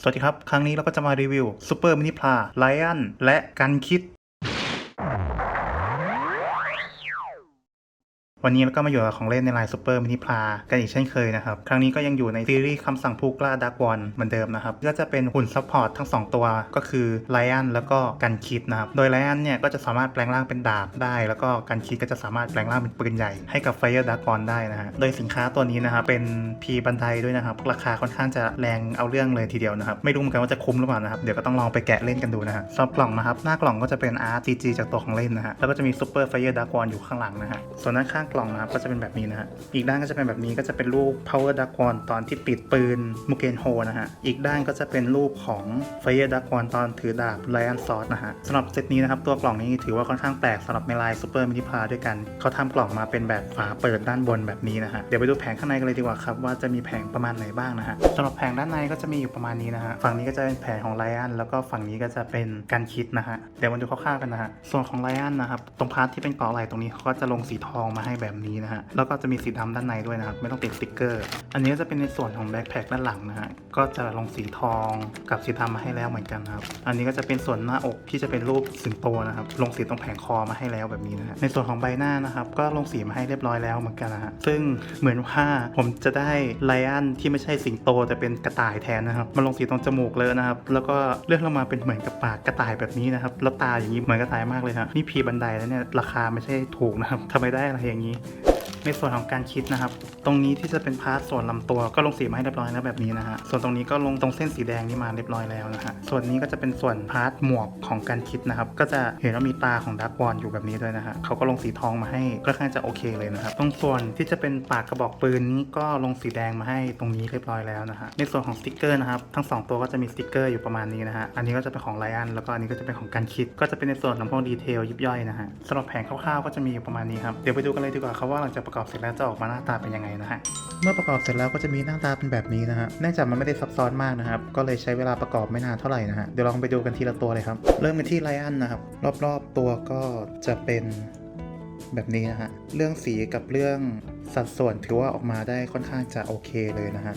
สวัสดีครับ ครั้งนี้เราก็จะมารีวิวซูเปอร์มินิพลาไลออนและกันคิด วันนี้เราก็มาอยู่กับของเล่นในไลายซูเปอร์มินิพลากันอีกเช่นเคยนะครับ ครั้งนี้ก็ยังอยู่ในซีรีส์คำสั่งผู้กล้าดักวอนเหมือนเดิมนะครับ ก็จะเป็นหุ่นซัพพอร์ตทั้ง 2 ตัวก็คือไลออนแล้วก็กันคิดนะครับ โดยไลออนเนี่ย ก็จะสามารถแปลงร่างเป็นดาบได้ แล้วก็กันคิดก็จะสามารถแปลงร่างเป็นปืนใหญ่ให้กับไฟเออร์ดักวอนได้นะฮะโดยสินค้าตัวนี้นะครับเป็นพีบันไดด้วยนะครับ ราคาค่อนข้างจะแรงเอาเรื่องเลยทีเดียวนะครับไม่รู้เหมือนกันว่าจะคุ้มหรือเปล่านะครับเดี๋ยวก็ต้องลองไปแกะเล่นกันดูนะฮะสำหรับกล่องนะครับหน้ากล่องก็จะเป็นอาร์ต g จากตัวของเล่นนะฮะแล้วก็จะมีซูเปอร์ไฟเออร์ดักวอนอยู่ข้างหลังนะฮะส่วนด้านข้างกล่องนะครับก็จะเป็นแบบนี้นะฮะอีกด้านก็จะเป็นแบบนี้ก็จะเป็นรูป power d a g o n ตอนที่ปิดปืนมูเกนโฮนะฮะอีกด้านก็จะเป็นรูปของ fire d a g o n ตอนถือดาบ lion sword นะฮะสำหรับเซตนี้นะครับตัวกล่องนี้ถือว่าค่อนข้างแปลกสำหรับในลายซูเปอร์มินิพาด้วยกันเขาทำกล่องมาเป็นแบบฝาเปิดด้านบนแบบนี้นะฮะเดี๋ยวไปดูแผงข้างในกันเลยดีกว่าครับว่าจะมีแผงประมาณไหนบ้างนะฮะสำหรับแผงด้านในก็จะมีอยู่ประมาณนี้นะฮะฝั่งนี้ก็จะเป็นแผงของไลออนแล้วก็ฝั่งนี้ก็จะเป็นการคิดนะฮะเดี๋ยวมาดูคร่าวๆกันนะฮะส่วนของไลออนนะครับตรงพาร์ทที่เป็นเกาะไหล่ตรงนี้เขาก็จะลงสีทองมาให้แบบนี้นะฮะ แล้วก็จะมีสีดำด้านในด้วยนะครับ ไม่ต้องติดสติกเกอร์ อันนี้ก็จะเป็นในส่วนของแบ็คแพคด้านหลังนะฮะ ก็จะลงสีทองกับสีดำมาให้แล้วเหมือนกันครับ อันนี้ก็จะเป็นส่วนหน้าอกที่จะเป็นรูปสิงโตนะครับ ลงสีตรงแผงคอมาให้แล้วแบบนี้นะฮะ ในส่วนของใบหน้านะครับ ก็ลงสีมาให้เรียบร้อยแล้วเหมือนกันนะฮะ ซึ่งเหมือนว่าผมจะได้ไลออนที่ไม่ใช่สิงโตแต่เป็นกระต่ายแทนนะครับ มาลงสีตรงจมูกเลยนะครับ แล้วก็เลื่อนลงมาเป็นเหมือนกับปากกระต่ายแบบนี้นะครับ แล้วตาอย่างนี้เหมือนกระต่ายมากเลยฮะ นี่พีบันไดแล้วเนี่ยราคาไม่ใช่ถูกนะครับทำไมได้อะไรอย่างนี้ dni ในส่วนของการคิดนะครับ ตรงนี้ที่จะเป็นพาร์ทส่วนลำตัวก็ลงสีมาให้เรียบร้อยแล้วแบบนี้นะฮะ ส่วนตรงนี้ก็ลงตรงเส้นสีแดงนี่มาเรียบร้อยแล้วนะฮะ ส่วนนี้ก็จะเป็นส่วนพาร์ทหมวกของการคิดนะครับ ก็จะเห็นว่ามีตาของดักวอนอยู่แบบนี้ด้วยนะฮะเขาก็ลงสีทองมาให้ค่อนข้างจะโอเคเลยนะครับ ตรงส่วนที่จะเป็นปากกระบอกปืนนี้ก็ลงสีแดงมาให้ตรงนี้เรียบร้อยแล้วนะฮะ ในส่วนของสติกเกอร์นะครับ ทั้งสองตัวก็จะมีสติกเกอร์อยู่ประมาณนี้นะฮะ อันนี้ก็จะเป็นของไลออนแล้วก็อันนี้ก็จะเป็นของการคิด ก็จะเป็นในส่วนของพวกดีเทลยิบย่อยนะฮะสำหรับแผงคร่าวๆก็จะมีอยู่ประมาณนี้ครับ เดี๋ยวไปดูกันเลยดีกว่าครับว่าหลังจากประกอบเสร็จแล้วจะออกมาหน้าตาเป็นยังไงนะฮะ เมื่อประกอบเสร็จแล้วก็จะมีหน้าตาเป็นแบบนี้นะฮะ เนื่องจากมันไม่ได้ซับซ้อนมากนะครับ ก็เลยใช้เวลาประกอบไม่นานเท่าไหร่นะฮะ เดี๋ยวลองไปดูกันทีละตัวเลยครับ เริ่มกันที่ไลออนนะครับ รอบๆตัวก็จะเป็นแบบนี้นะฮะ เรื่องสีกับเรื่องสัดส่วนถือว่าออกมาได้ค่อนข้างจะโอเคเลยนะฮะ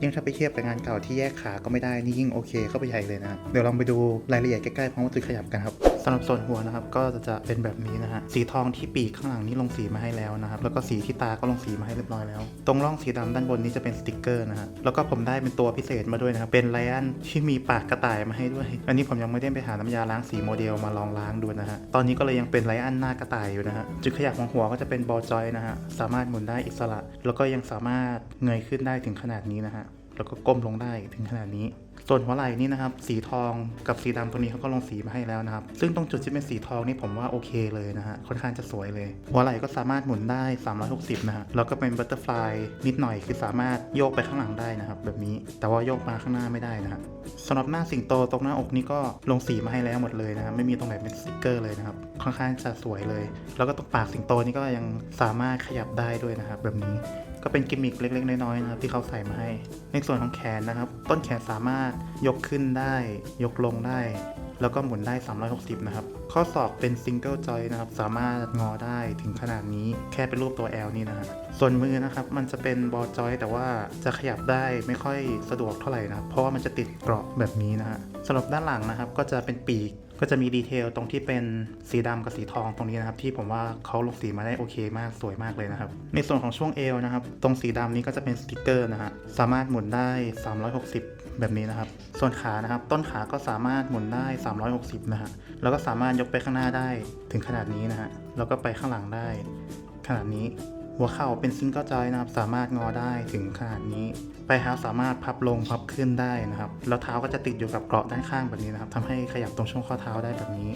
ยิ่งถ้าไปเทียบกับงานเก่าที่แยกขาก็ไม่ได้นี่ยิ่งโอเคเข้าไปใหญ่เลยนะ เดี๋ยวลองไปดูรายละเอียดใกล้ๆพร้อมวัตถุขยับกันครับ สำหรับส่วนหัวนะครับก็จะเป็นแบบนี้นะฮะสีทองที่ปีกข้างหลังนี่ลงสีมาให้แล้วนะครับแล้วก็สีที่ตาก็ลงสีมาให้เรียบร้อยแล้ว ตรงร่องสีดำด้านบนนี้จะเป็นสติกเกอร์นะฮะแล้วก็ผมได้เป็นตัวพิเศษมาด้วยนะครับเป็นไลออนที่มีปากกระต่ายมาให้ด้วย อันนี้ผมยังไม่ได้ไปหาน้ำยาล้างสีโมเดลมาลองล้างดูนะฮะตอนนี้ก็เลยยังเป็นไลออนหน้ากระต่ายอยู่นะฮะจุดขยับของหัวก็จะเป็นบอลจอยนะฮะสามารถหมุนได้อิสระ แล้วก็ยังสามารถเงยขึ้นได้ถึงขนาดนี้นะฮะแล้วก็ก้มลงได้ถึงขนาดนี้ ส่วนหัวไหล่นี่นะครับสีทองกับสีดำตรงนี้เขาก็ลงสีมาให้แล้วนะครับ ซึ่งตรงจุดที่เป็นสีทองนี่ผมว่าโอเคเลยนะฮะค่อนข้างจะสวยเลย หัวไหล่ก็สามารถหมุนได้ 360 นะฮะแล้วก็เป็นบัตเตอร์ฟลายนิดหน่อยคือสามารถโยกไปข้างหลังได้นะครับ แบบนี้แต่ว่าโยกมาข้างหน้าไม่ได้นะฮะสำหรับหน้าสิงโตตรงหน้าอกนี่ก็ลงสีมาให้แล้วหมดเลยนะครับไม่มีตรงไหนเป็นสติกเกอร์เลยนะครับค่อนข้างจะสวยเลย แล้วก็ตรงปากสิงโตนี่ก็ยังสามารถขยับได้ด้วยนะครับแบบนี้ก็เป็นกิมมิคเล็ก ๆ น้อยๆนะครับที่เขาใส่มาให้ ในส่วนของแขนนะครับ ต้นแขนสามารถยกขึ้นได้ ยกลงได้ แล้วก็หมุนได้ 360 นะครับ ข้อศอกเป็นซิงเกิลจอยนะครับ สามารถงอได้ถึงขนาดนี้แค่เป็นรูปตัว L นี่นะฮะส่วนมือนะครับ มันจะเป็นบอลจอยแต่ว่าจะขยับได้ไม่ค่อยสะดวกเท่าไหร่นะครับเพราะว่ามันจะติดเกราะแบบนี้นะฮะสำหรับด้านหลังนะครับก็จะเป็นปีก ก็จะมีดีเทลตรงที่เป็นสีดำกับสีทองตรงนี้นะครับ ที่ผมว่าเขาลงสีมาได้โอเคมากสวยมากเลยนะครับ ในส่วนของช่วงเอวนะครับ ตรงสีดำนี้ก็จะเป็นสติกเกอร์นะฮะสามารถหมุนได้ 360 แบบนี้นะครับ ส่วนขานะครับ ต้นขาก็สามารถหมุนได้ 360 นะฮะแล้วก็สามารถยกไปข้างหน้าได้ถึงขนาดนี้นะฮะแล้วก็ไปข้างหลังได้ ขนาดนี้หัวเข่าเป็นซิงเกิลจอยนะครับ สามารถงอได้ถึงขนาดนี้ ปลายเท้าสามารถพับลงพับขึ้นได้นะครับ แล้วเท้าก็จะติดอยู่กับเกราะด้านข้างแบบนี้นะครับทำให้ขยับตรงช่วงข้อเท้าได้แบบนี้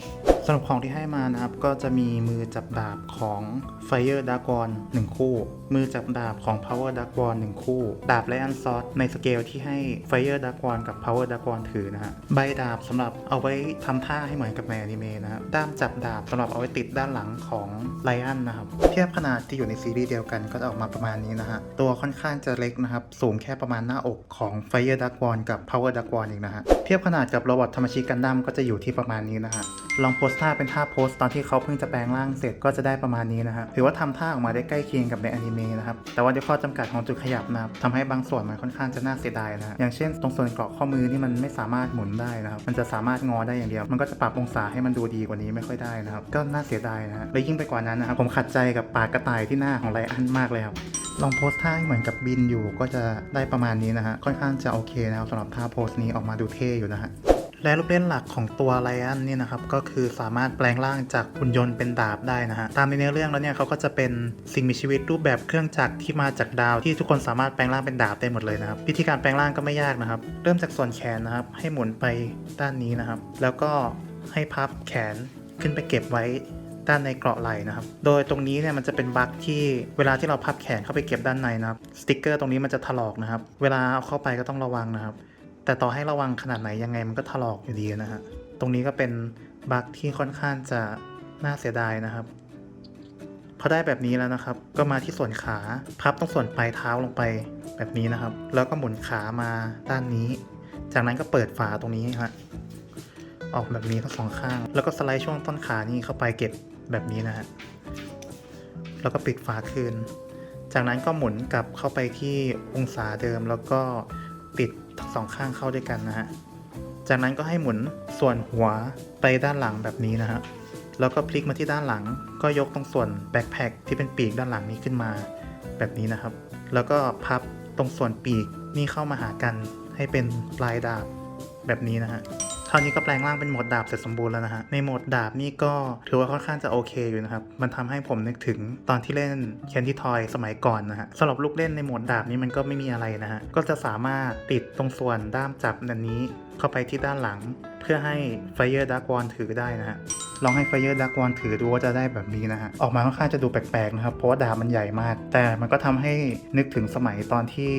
สำหรับของที่ให้มานะครับ ก็จะมีมือจับดาบของ Fire d a g o n 1 คู่ มือจับดาบของ Power d a g o n 1 คู่ ดาบแลอันซอสในสเกลที่ให้ Fire d a g o n กับ Power d a g o n ถือนะฮะใบดาบสำหรับเอาไว้ทำท่าให้เหมือนกับในอนิเมะนะครับด้ามจับดาบสำหรับเอาไว้ติดด้านหลังของไลออนนะครับเทียบขนาดที่อยู่ในซีรีส์เดียวกันก็จะออกมาประมาณนี้นะฮะตัวค่อนข้างจะเล็กนะครับสูงแค่ประประมาณหน้าอกของ Fire Dark One กับ Power Dark One อีกนะฮะ เทียบขนาดกับโรบอทธรรมชิกันดั้มก็จะอยู่ที่ประมาณนี้นะฮะ ลองโพสท่าเป็นท่าโพสตอนที่เขาเพิ่งจะแปลงร่างเสร็จก็จะได้ประมาณนี้นะฮะ ถือว่าทำท่าออกมาได้ใกล้เคียงกับในอนิเมะนะครับ แต่ว่าด้วยข้อจำกัดของจุดขยับนะครับทำให้บางส่วนมันค่อนข้างจะน่าเสียดายนะ อย่างเช่น ตรงส่วนเกาะข้อมือนี่มันไม่สามารถหมุนได้นะครับ มันจะสามารถงอได้อย่างเดียว มันก็จะปรับองศาให้มันดูดีกว่านี้ไม่ค่อยได้นะครับ ก็น่าเสียดายนะฮะ และยิ่งไปกว่านั้นนะครับผมขัดใจกับปากกระต่ายที่หน้าของไลอันมากเลยครับ ลองโพสท่าให้เหมือนกับบินอยู่ก็จะได้ประมาณนี้นะฮะ ค่อนข้างจะโอเคนะครับสำหรับท่าโพสนี้ออกมาดูเท่อยู่นะฮะและลูกเล่นหลักของตัวไลอันเนี่ยนะครับก็คือสามารถแปลงร่างจากหุ่นยนต์เป็นดาบได้นะฮะตามในเนื้อเรื่องแล้วเนี่ยเขาก็จะเป็นสิ่งมีชีวิตรูปแบบเครื่องจักรที่มาจากดาวที่ทุกคนสามารถแปลงร่างเป็นดาบได้หมดเลยนะครับวิธีการแปลงร่างก็ไม่ยากนะครับ เริ่มจากส่วนแขนนะครับ ให้หมุนไปด้านนี้นะครับ แล้วก็ให้พับแขนขึ้นไปเก็บไว้ ด้านในเกราะไหล่นะครับ โดยตรงนี้เนี่ยมันจะเป็นบั๊กที่เวลาที่เราพับแขนเข้าไปเก็บด้านในนะครับ สติกเกอร์ตรงนี้มันจะถลอกนะครับ เวลาเอาเข้าไปก็ต้องระวังนะครับ แต่ต่อให้ระวังขนาดไหนยังไงมันก็ถลอกอยู่ดีนะฮะ ตรงนี้ก็เป็นบั๊กที่ค่อนข้างจะน่าเสียดายนะครับพอได้แบบนี้แล้วนะครับ ก็มาที่ส่วนขาพับตรงส่วนปลายเท้าลงไปแบบนี้นะครับ แล้วก็หมุนขามาด้านนี้ จากนั้นก็เปิดฝาตรงนี้ฮะออกแบบนี้ทั้งสองข้าง แล้วก็สไลด์ช่วงต้นขานี่เข้าไปเก็บ แบบนี้นะฮะ แล้วก็ปิดฝาคืน จากนั้นก็หมุนกลับเข้าไปที่องศาเดิมแล้วก็ปิดทั้งสองข้างเข้าด้วยกันนะฮะ จากนั้นก็ให้หมุนส่วนหัวไปด้านหลังแบบนี้นะฮะ แล้วก็พลิกมาที่ด้านหลัง ก็ยกตรงส่วนแบ็คแพคที่เป็นปีกด้านหลังนี้ขึ้นมาแบบนี้นะครับ แล้วก็พับตรงส่วนปีกนี่เข้ามาหากันให้เป็นปลายดาบแบบนี้นะฮะ ราวนี้ก็แปลงร่างเป็นโหมดดาบเสร็จสมบูรณ์แล้วนะฮะ ในโหมดดาบนี่ก็ถือว่าค่อนข้างจะโอเคอยู่นะครับ มันทำให้ผมนึกถึงตอนที่เล่นแคนตี้ทอยสมัยก่อนนะฮะสำหรับลูกเล่นในโหมดดาบนี้มันก็ไม่มีอะไรนะฮะ ก็จะสามารถติดตรงส่วนด้ามจับนันนี้เข้าไปที่ด้านหลัง เพื่อให้ Fire Dark One ถือได้นะฮะลองให้ Fire Dark One ถือดูว่าจะได้แบบนี้นะฮะ ออกมาค่อนข้างจะดูแปลกๆนะครับ เพราะว่าดาบมันใหญ่มาก แต่มันก็ทำให้นึกถึงสมัยตอนที่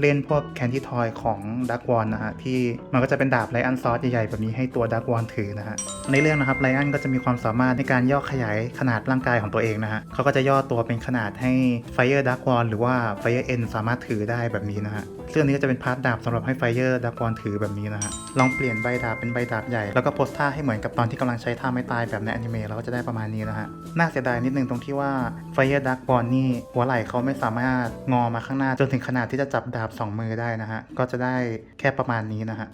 เล่นพวก Candy Toy ของ Dark One นะฮะ ที่มันก็จะเป็นดาบไลอันซอสใหญ่ๆ แบบนี้ให้ตัว Dark One ถือนะฮะ ในเรื่องนะครับไลอันก็จะมีความสามารถในการย่อขยายขนาดร่างกายของตัวเองนะฮะเขาก็จะย่อตัวเป็นขนาดให้ Fire Dark One หรือว่า Fire N สามารถถือได้แบบนี้นะฮะซึ่อันนี้ก็จะเป็นพาร์ทดาบสำหรับให้ Fire Dark One ถือแบบนี้นะฮะ ลองเปลี่ยนใบดาบเป็นใบดาบใหญ่ แล้วก็โพสท่าให้เหมือนกับตอนที่กำลังใช้ท่าไม่ตายแบบในอนิเมะเราก็จะได้ประมาณนี้นะฮะ น่าเสียดายนิดนึงตรงที่ว่า Fire Dark One นี่หัวไหล่เขาไม่สามารถงอมาข้างหน้าจนถึงขนาดที่จะจับดาบสองมือได้นะฮะ ก็จะได้แค่ประมาณนี้นะฮะ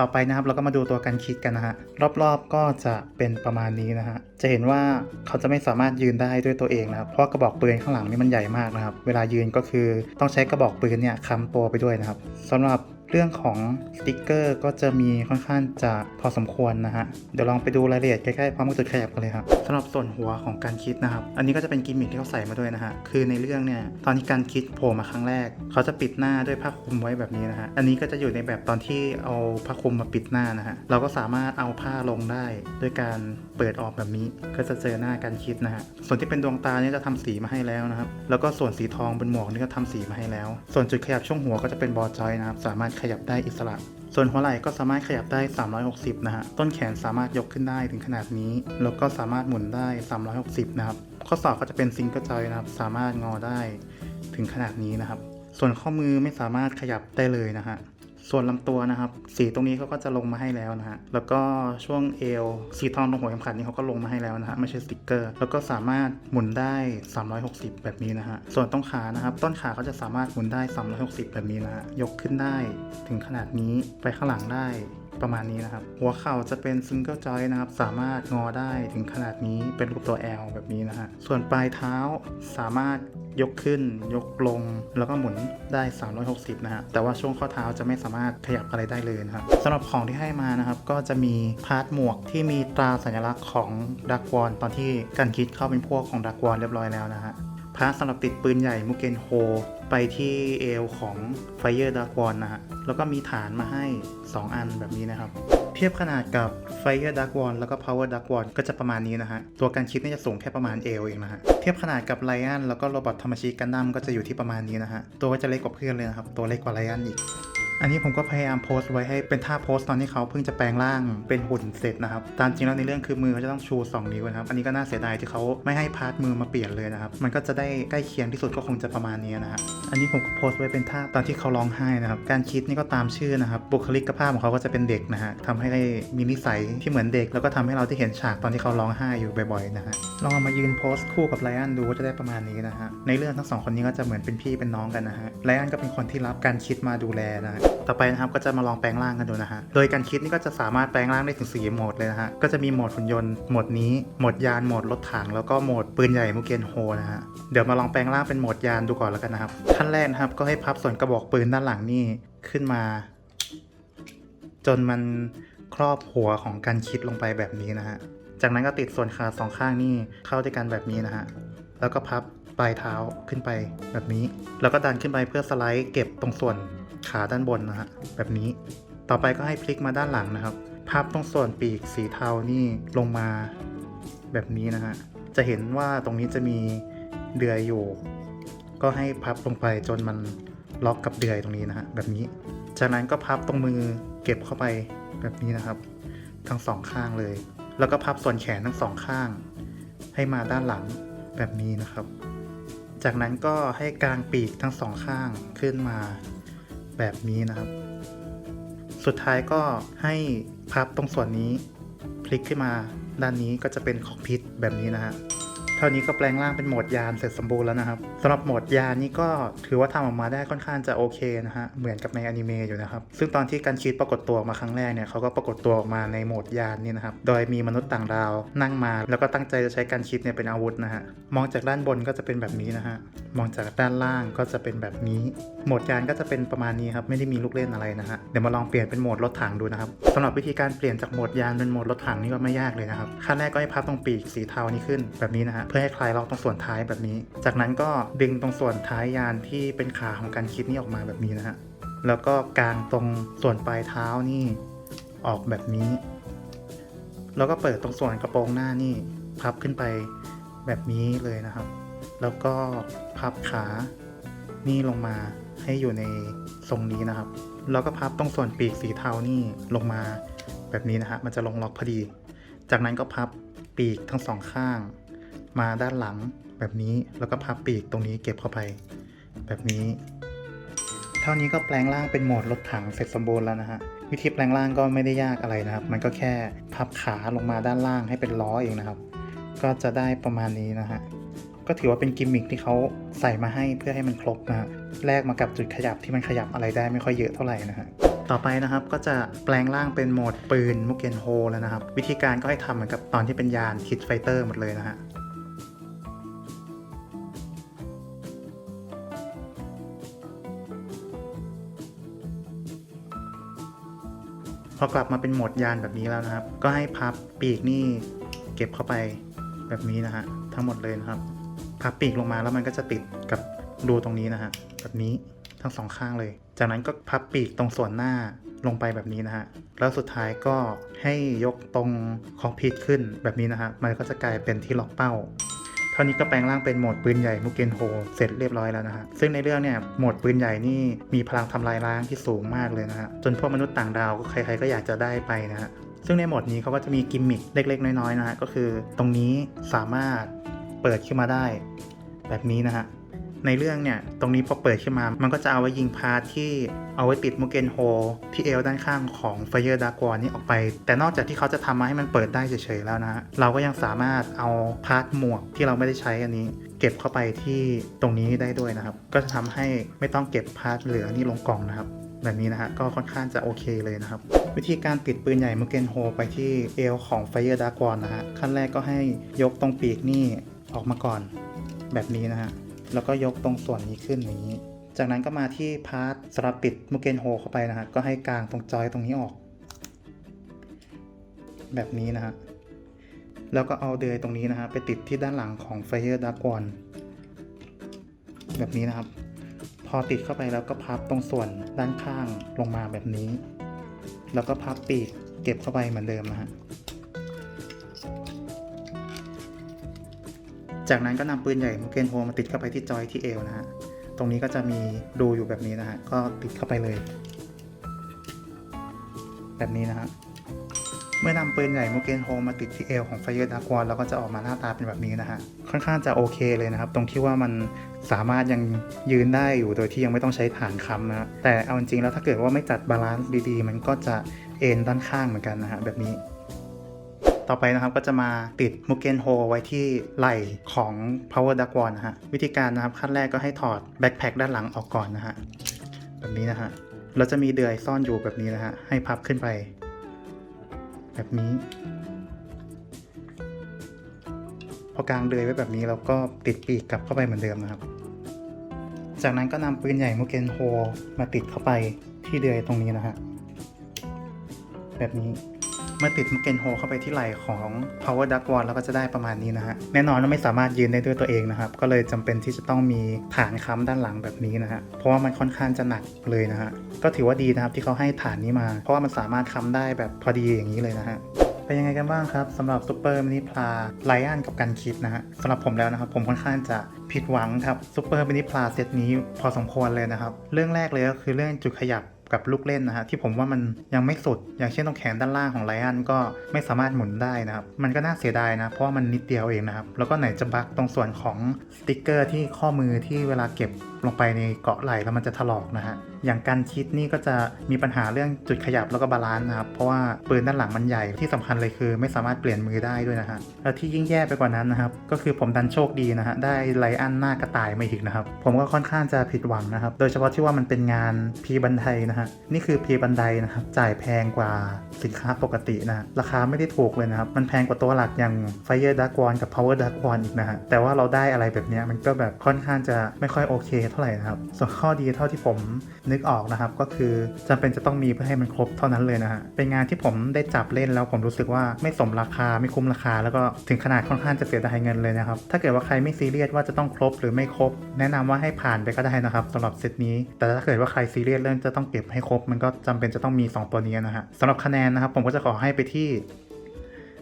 ต่อไปนะครับเราก็มาดูตัวกันคิดกันนะฮะรอบๆก็จะเป็นประมาณนี้นะฮะจะเห็นว่าเขาจะไม่สามารถยืนได้ด้วยตัวเองนะครับเพราะกระบอกปืนข้างหลังนี่มันใหญ่มากนะครับเวลายืนก็คือต้องใช้กระบอกปืนเนี่ยค้ำตัวไปด้วยนะครับสำหรับ เรื่องของสติกเกอร์ก็จะมีค่อนข้างจะพอสมควรนะฮะ เดี๋ยวลองไปดูรายละเอียดใกล้ๆพร้อมกับจุดขยับกันเลยครับสำหรับส่วนหัวของการคิดนะครับ อันนี้ก็จะเป็นกิมมิคที่เขาใส่มาด้วยนะฮะ คือในเรื่องเนี่ยตอนที่การคิดโผล่มาครั้งแรก เขาจะปิดหน้าด้วยผ้าคลุมไว้แบบนี้นะฮะ อันนี้ก็จะอยู่ในแบบตอนที่เอาผ้าคลุมมาปิดหน้านะฮะ เราก็สามารถเอาผ้าลงได้ด้วยการเปิดออกแบบนี้ ก็จะเจอหน้าการคิดนะฮะ ส่วนที่เป็นดวงตาเนี่ยจะทำสีมาให้แล้วนะครับ แล้วก็ส่วนสีทองบนหมวกนี่ก็ทำสีมาให้แล้ว ส่วนจุดขยับช่วงหัวก็จะเป็นบอจอยนะครับ สามารถขยับได้อิสระ ส่วนหัวไหล่ก็สามารถขยับได้ 360 นะฮะ ต้นแขนสามารถยกขึ้นได้ถึงขนาดนี้ แล้วก็สามารถหมุนได้ 360 นะครับ ข้อศอกก็จะเป็นซิงเกิลจอยนะครับ สามารถงอได้ถึงขนาดนี้นะครับ ส่วนข้อมือไม่สามารถขยับได้เลยนะฮะ ส่วนลำตัวนะครับ สีตรงนี้เขาก็จะลงมาให้แล้วนะฮะ แล้วก็ช่วงเอวสีทองตรงหัวเข็มขัดนี่เขาก็ลงมาให้แล้วนะฮะไม่ใช่สติกเกอร์ แล้วก็สามารถหมุนได้ 360 แบบนี้นะฮะ ส่วนต้นขานะครับ ต้นขาเขาจะสามารถหมุนได้ 360 แบบนี้นะฮะ ยกขึ้นได้ถึงขนาดนี้ไปข้างหลังได้ ประมาณนี้นะครับ หัวเข่าจะเป็นซิงเกิลจอยนะครับ สามารถงอได้ถึงขนาดนี้เป็นรูปตัว L แบบนี้นะฮะ ส่วนปลายเท้าสามารถยกขึ้น ยกลง แล้วก็หมุนได้ 360 นะฮะ แต่ว่าช่วงข้อเท้าจะไม่สามารถขยับอะไรได้เลยนะครับสำหรับของที่ให้มานะครับ ก็จะมีพาร์ทหมวกที่มีตราสัญลักษณ์ของดักวอนตอนที่กันคิดเข้าเป็นพวกของดักวอนเรียบร้อยแล้วนะฮะ พาร์ทสำหรับติดปืนใหญ่มุเกนโฮไปที่เอวของ Fire Dark One นะฮะ แล้วก็มีฐานมาให้ 2 อันแบบนี้นะครับ เทียบขนาดกับ Fire Dark One แล้วก็ Power Dark One ก็จะประมาณนี้นะฮะ ตัวกันคิดนี่จะสูงแค่ประมาณเอวเองนะฮะ เทียบขนาดกับไลอ n นแล้วก็โรบอทธรรมชีกันดั้มก็จะอยู่ที่ประมาณนี้นะฮะ ตัวก็จะเล็กกว่าเพื่อนเลยนะครับ ตัวเล็กกว่าไลอ n นอีกอันนี้ผมก็พยายามโพสต์ไว้ให้เป็นท่าโพสต์ตอนที่เขาเพิ่งจะแปลงร่างเป็นหุ่นเสร็จนะครับ ตามจริงแล้วในเรื่องคือมือเขาจะต้องชู 2 นิ้วนะครับ อันนี้ก็น่าเสียดายที่เขาไม่ให้พาร์ทมือมาเปลี่ยนเลยนะครับ มันก็จะได้ใกล้เคียงที่สุดก็คงจะประมาณนี้นะฮะ อันนี้ผมก็โพสต์ไว้เป็นท่าตอนที่เขาร้องไห้นะครับ การคิดนี่ก็ตามชื่อนะครับ บุคลิกภาพของเขาก็จะเป็นเด็กนะฮะทำให้มีนิสัยที่เหมือนเด็ก แล้วก็ทำให้เราได้เห็นฉากตอนที่เขาร้องไห้อยู่บ่อยๆนะฮะ ลองมายืนโพสต์คู่กับไลอ้อนดูก็จะได้ประมาณนี้นะฮะ ในเรื่องทั้งสองคนนี้ก็จะเหมือนเป็นพี่เป็นน้องกันนะฮะ ไลออนก็เป็นคนที่รับการคิดมาดูแลนะะต่อไปนะครับก็จะมาลองแปลงร่างกันดูนะฮะ โดยการคิดนี่ก็จะสามารถแปลงร่างได้ถึง4โหมดเลยนะฮะ ก็จะมีโหมดหุ่นยนต์ โหมดนี้ โหมดยาน โหมดรถถัง แล้วก็โหมดปืนใหญ่มุกเกนโฮนะฮะ เดี๋ยวมาลองแปลงร่างเป็นโหมดยานดูก่อนแล้วกันนะครับ ขั้นแรกนะครับก็ให้พับส่วนกระบอกปืนด้านหลังนี่ขึ้นมา จนมันครอบหัวของการคิดลงไปแบบนี้นะฮะ จากนั้นก็ติดส่วนขาสองข้างนี่เข้าด้วยกันแบบนี้นะฮะ แล้วก็พับปลายเท้าขึ้นไปแบบนี้ แล้วก็ดันขึ้นไปเพื่อสไลด์เก็บตรงส่วน ขาด้านบนนะฮะแบบนี้ ต่อไปก็ให้พลิกมาด้านหลังนะครับพับตรงส่วนปีกสีเทานี่ลงมาแบบนี้นะฮะจะเห็นว่าตรงนี้จะมีเดือยอยู่ ก็ให้พับลงไปจนมันล็อกกับเดือยตรงนี้นะฮะแบบนี้ จากนั้นก็พับตรงมือเก็บเข้าไปแบบนี้นะครับ ทั้งสองข้างเลย แล้วก็พับส่วนแขนทั้งสองข้าง ให้มาด้านหลังแบบนี้นะครับ จากนั้นก็ให้กลางปีกทั้งสองข้างขึ้นมา แบบนี้นะครับ สุดท้ายก็ให้พับตรงส่วนนี้ พลิกขึ้นมาด้านนี้ก็จะเป็นของพิษแบบนี้นะฮะ ท่านี้ก็แปลงร่างเป็นโหมดยานเสร็จสมบูรณ์แล้วนะครับสำหรับโหมดยานนี่ก็ถือว่าทำออกมาได้ค่อนข้างจะโอเคนะฮะเหมือนกับในอนิเมะอยู่นะครับซึ่งตอนที่การคิดปรากฏตัวออกมาครั้งแรกเนี่ยเขาก็ปรากฏตัวออกมาในโหมดยานนี่นะครับโดยมีมนุษย์ต่างดาวนั่งมา แล้วก็ตั้งใจจะใช้การคิดเนี่ยเป็นอาวุธนะฮะมองจากด้านบนก็จะเป็นแบบนี้นะฮะมองจากด้านล่างก็จะเป็นแบบนี้ โหมดยานก็จะเป็นประมาณนี้ครับไม่ได้มีลูกเล่นอะไรนะฮะเดี๋ยวมาลองเปลี่ยนเป็นโหมดรถถังดูนะครับสำหรับวิธีการเปลี่ยนจากโหมดยานเป็นโหมดรถถังนี่ก็ไม่ยากเลยนะครับขั้นแรกก็ให้พับตรงปีกสีเทานี้ขึ้นแบบนี้นะฮะพื่อให้คลายล็อกตรงส่วนท้ายแบบนี้ จากนั้นก็ดึงตรงส่วนท้ายยานที่เป็นขาของการคิดนี่ออกมาแบบนี้นะฮะแล้วก็กางตรงส่วนปลายเท้านี่ออกแบบนี้ แล้วก็เปิดตรงส่วนกระโปรงหน้านี่พับขึ้นไปแบบนี้เลยนะครับ แล้วก็พับขานี่ลงมาให้อยู่ในทรงนี้นะครับ แล้วก็พับตรงส่วนปีกสีเทานี่ลงมาแบบนี้นะฮะ มันจะลงล็อกพอดี จากนั้นก็พับปีกทั้งสองข้าง มาด้านหลังแบบนี้แล้วก็พับปีกตรงนี้เก็บเข้าไป แบบนี้ เท่านี้ก็แปลงร่างเป็นโหมดรถถังเสร็จสมบูรณ์แล้วนะฮะวิธีแปลงร่างก็ไม่ได้ยากอะไรนะครับ มันก็แค่พับขาลงมาด้านล่างให้เป็นล้อเองนะครับ ก็จะได้ประมาณนี้นะฮะก็ถือว่าเป็นกิมมิคที่เขาใส่มาให้เพื่อให้มันครบนะฮะแลกมากับจุดขยับที่มันขยับอะไรได้ไม่ค่อยเยอะเท่าไหร่นะฮะต่อไปนะครับก็จะแปลงร่างเป็นโหมดปืนมุกเกนโฮแล้วนะครับ วิธีการก็ให้ทำเหมือนกับตอนที่เป็นยานคิดไฟเตอร์หมดเลยนะฮะ พอกลับมาเป็นโหมดยานแบบนี้แล้วนะครับ ก็ให้พับปีกนี่เก็บเข้าไปแบบนี้นะฮะทั้งหมดเลยนะครับ พับปีกลงมาแล้วมันก็จะติดกับรูตรงนี้นะฮะแบบนี้ทั้งสองข้างเลย จากนั้นก็พับปีกตรงส่วนหน้าลงไปแบบนี้นะฮะแล้วสุดท้ายก็ให้ยกตรงคอกพิทขึ้นแบบนี้นะฮะมันก็จะกลายเป็นที่ล็อกเป้า เท่านี้ก็แปลงร่างเป็นโหมดปืนใหญ่มุกเกนโฮเสร็จเรียบร้อยแล้วนะฮะซึ่งในเรื่องเนี่ยโหมดปืนใหญ่นี่มีพลังทำลายล้างที่สูงมากเลยนะฮะจนพวกมนุษย์ต่างดาวก็ใครๆก็อยากจะได้ไปนะฮะซึ่งในโหมดนี้เขาก็จะมีกิมมิคเล็กๆ น้อยๆนะฮะก็คือตรงนี้สามารถเปิดขึ้นมาได้ แบบนี้นะฮะ ในเรื่องเนี่ย ตรงนี้พอเปิดขึ้นมา มันก็จะเอาไว้ยิงพาร์ทที่เอาไว้ติดมุกเกนโฮที่เอวด้านข้างของไฟเยอร์ดากอนนี่ออกไป แต่นอกจากที่เขาจะทำมาให้มันเปิดได้เฉยๆแล้วนะฮะเราก็ยังสามารถเอาพาร์ทหมวกที่เราไม่ได้ใช้อันนี้ เก็บเข้าไปที่ตรงนี้ได้ด้วยนะครับ ก็จะทำให้ไม่ต้องเก็บพาร์ทเหลือนี่ลงกล่องนะครับแบบนี้นะฮะก็ค่อนข้างจะโอเคเลยนะครับ วิธีการติดปืนใหญ่มุกเกนโฮไปที่เอวของไฟเยอร์ดากอนนะฮะขั้นแรกก็ให้ยกตรงปีกนี่ออกมาก่อน แบบนี้นะฮะ แล้วก็ยกตรงส่วนนี้ขึ้นอย่างนี้ จากนั้นก็มาที่พาร์ทสำหรับปิดมุกเกนโฮเข้าไปนะฮะก็ให้กางตรงจอยตรงนี้ออก แบบนี้นะฮะแล้วก็เอาเดือยตรงนี้นะฮะไปติดที่ด้านหลังของไฟเ r อร์ดากอนแบบนี้นะครับ พอติดเข้าไปแล้วก็พับตรงส่วนด้านข้างลงมาแบบนี้ แล้วก็พับปีกเก็บเข้าไปเหมือนเดิมนะฮะ จากนั้นก็นำปืนใหญ่มุกเกนโฮมาติดเข้าไปที่จอยที่เอวนะฮะ ตรงนี้ก็จะมีรูอยู่แบบนี้นะฮะ ก็ติดเข้าไปเลย แบบนี้นะฮะ เมื่อนำปืนใหญ่มูเกนโฮมาติดที่เอวของไฟเยอร์ดากอนแล้วก็จะออกมาหน้าตาเป็นแบบนี้นะฮะ ค่อนข้างจะโอเคเลยนะครับ ตรงที่ว่ามันสามารถยังยืนได้อยู่โดยที่ยังไม่ต้องใช้ฐานค้ำนะฮะแต่เอาจริงแล้วถ้าเกิดว่าไม่จัดบาลานซ์ดีๆ มันก็จะเอ็นด้านข้างเหมือนกันนะฮะแบบนี้ ต่อไปนะครับก็จะมาติดมุกเกนโฮไว้ที่ไหล่ของ power duck one นะฮะ วิธีการนะครับขั้นแรกก็ให้ถอดแบ็คแพคด้านหลังออกก่อนนะฮะ แบบนี้นะฮะ เราจะมีเดือยซ่อนอยู่แบบนี้นะฮะ ให้พับขึ้นไป แบบนี้ พอกางเดือยไว้แบบนี้เราก็ติดปีกกลับเข้าไปเหมือนเดิมนะครับ จากนั้นก็นำปืนใหญ่มุกเกนโฮมาติดเข้าไปที่เดือยตรงนี้นะฮะ แบบนี้ เมื่อติดมุเกนโฮเข้าไปที่ไหล่ของ power duck one แล้วก็จะได้ประมาณนี้นะฮะ แน่นอนว่าไม่สามารถยืนได้ด้วยตัวเองนะครับ ก็เลยจำเป็นที่จะต้องมีฐานค้ำด้านหลังแบบนี้นะฮะ เพราะว่ามันค่อนข้างจะหนักเลยนะฮะ ก็ถือว่าดีนะครับที่เขาให้ฐานนี้มา เพราะว่ามันสามารถค้ำได้แบบพอดีอย่างนี้เลยนะฮะเป็นยังไงกันบ้างครับสำหรับซูเปอร์มินิพลาไลออนกับกันคิดนะฮะสำหรับผมแล้วนะครับ ผมค่อนข้างจะผิดหวังครับซูเปอร์มินิพลาเซตนี้พอสมควรเลยนะครับ เรื่องแรกเลยก็คือเรื่องจุดขยับ กับลูกเล่นนะฮะที่ผมว่ามันยังไม่สุด อย่างเช่นตรงแขนด้านล่างของไลออนก็ไม่สามารถหมุนได้นะครับ มันก็น่าเสียดายนะ เพราะว่ามันนิดเดียวเองนะครับ แล้วก็ไหนจะบักตรงส่วนของสติกเกอร์ที่ข้อมือที่เวลาเก็บ ลงไปในเกาะไหล่แล้วมันจะถลอกนะฮะ อย่างการคิดนี่ก็จะมีปัญหาเรื่องจุดขยับแล้วก็บาลานซ์นะครับ เพราะว่าปืนด้านหลังมันใหญ่ที่สำคัญเลยคือ ไม่สามารถเปลี่ยนมือได้ด้วยนะฮะ แล้วที่ยิ่งแย่ไปกว่านั้นนะครับ ก็คือผมดันโชคดีนะฮะ ได้ไลอันหน้ากระต่ายมาอีกนะครับ ผมก็ค่อนข้างจะผิดหวังนะครับ โดยเฉพาะที่ว่ามันเป็นงานพีบันไดนะฮะ นี่คือพีบันไดนะครับจ่ายแพงกว่าสินค้าปกตินะ ราคาไม่ได้ถูกเลยนะครับ มันแพงกว่าตัวหลักอย่าง Fire Dark One กับ Power Dark One อีกนะฮะ แต่ว่าเราได้อะไรแบบนี้มันก็แบบค่อนข้างจะไม่ค่อยโอเคเท่าไหร่นะครับ ส่วนข้อดีเท่าที่ผมนึกออกนะครับ ก็คือจำเป็นจะต้องมีเพื่อให้มันครบเท่านั้นเลยนะฮะ เป็นงานที่ผมได้จับเล่นแล้วผมรู้สึกว่าไม่สมราคาไม่คุ้มราคา แล้วก็ถึงขนาดค่อนข้างจะเสียดายเงินเลยนะครับ ถ้าเกิดว่าใครไม่ซีเรียสว่าจะต้องครบหรือไม่ครบ แนะนำว่าให้ผ่านไปก็ได้นะครับสำหรับเซตนี้ แต่ถ้าเกิดว่าใครซีเรียสเรื่องจะต้องเก็บให้ครบ มันก็จำเป็นจะต้องมี 2 ตัวนี้นะฮะสำหรับคะแนนนะครับ ผมก็จะขอให้ไปที่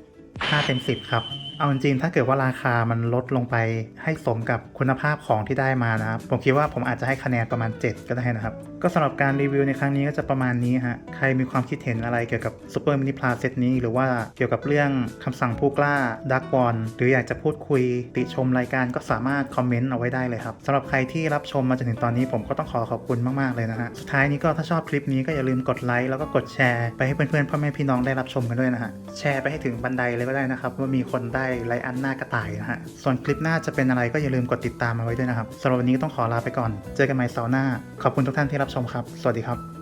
5เต็ม10 ครับ เอาจริงๆถ้าเกิดว่าราคามันลดลงไปให้สมกับคุณภาพของที่ได้มานะครับ ผมคิดว่าผมอาจจะให้คะแนนประมาณ 7 ก็ได้นะครับ ก็สำหรับการรีวิวในครั้งนี้ก็จะประมาณนี้ฮะใครมีความคิดเห็นอะไรเกี่ยวกับ Super Mini Plus เซตนี้ หรือว่าเกี่ยวกับเรื่องคำสั่งผู้กล้า Dark One หรืออยากจะพูดคุยติชมรายการก็สามารถคอมเมนต์เอาไว้ได้เลยครับสำหรับใครที่รับชมมาจนถึงตอนนี้ผมก็ต้องขอขอบคุณมากๆเลยนะฮะสุดท้ายนี้ก็ถ้าชอบคลิปนี้ก็อย่าลืมกดไลค์แล้วก็กดแชร์ไปให้เพื่อนๆพ่อแม่พี่น้องได้รับชมกันด้วยนะฮะแชร์ไปให้ถึงบันไดเลยก็ได้นะครับว่ามีคนได้ไลอันหน้ากระต่ายนะฮะ ส่วนคลิปหน้าจะเป็นอะไรก็อย่าลืมกดติดตามมาไว้ด้วยนะครับสำหรับวันนี้ก็ต้องขอลาไปก่อน เจอกันใหม่เสาร์หน้า ขอบคุณทุกท่านที่รับชมครับ สวัสดีครับ